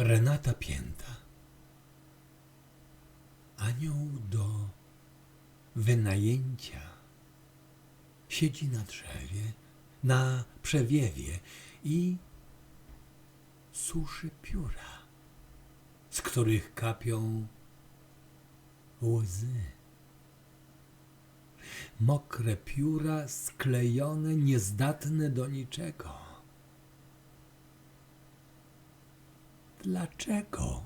Renata Pięta. Anioł do wynajęcia. Siedzi na drzewie, na przewiewie i suszy pióra, z których kapią łzy. Mokre pióra sklejone, niezdatne do niczego. Dlaczego?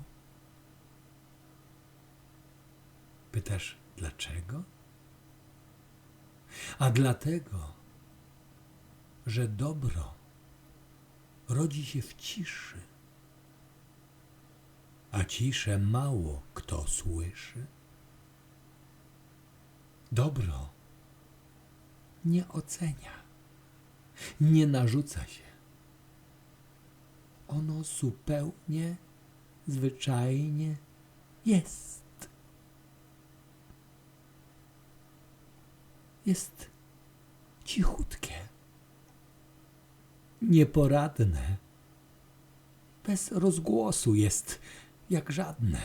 Pytasz, dlaczego? A dlatego, że dobro rodzi się w ciszy, a ciszę mało kto słyszy. Dobro nie ocenia, nie narzuca się. Ono zupełnie, zwyczajnie jest. Jest cichutkie, nieporadne, bez rozgłosu jest jak żadne.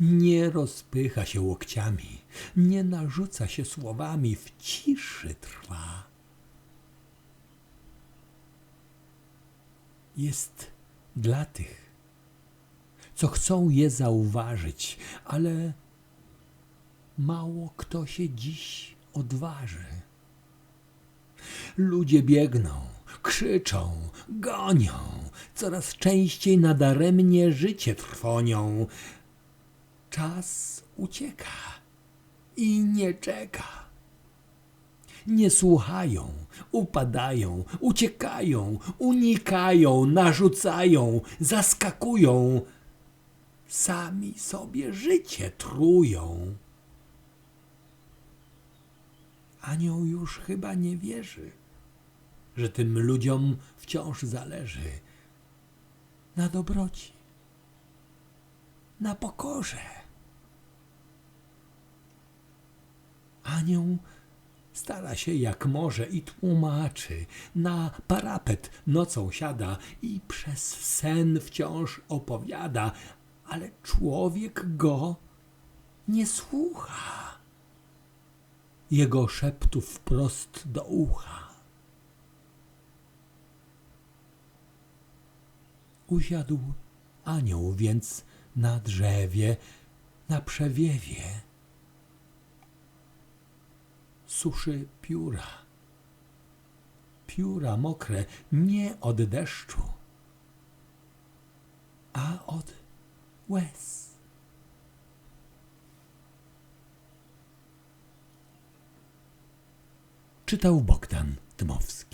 Nie rozpycha się łokciami, nie narzuca się słowami, w ciszy trwa. Jest dla tych, co chcą je zauważyć, ale mało kto się dziś odważy. Ludzie biegną, krzyczą, gonią, coraz częściej nadaremnie życie trwonią. Czas ucieka i nie czeka. Nie słuchają, upadają, uciekają, unikają, narzucają, zaskakują. Sami sobie życie trują. Anioł już chyba nie wierzy, że tym ludziom wciąż zależy na dobroci, na pokorze. Anioł stara się jak może i tłumaczy, na parapet nocą siada i przez sen wciąż opowiada, ale człowiek go nie słucha jego szeptów wprost do ucha. Usiadł anioł więc na drzewie, na przewiewie. Suszy pióra. Pióra mokre nie od deszczu, a od łez. Czytał Bogdan Dmowski.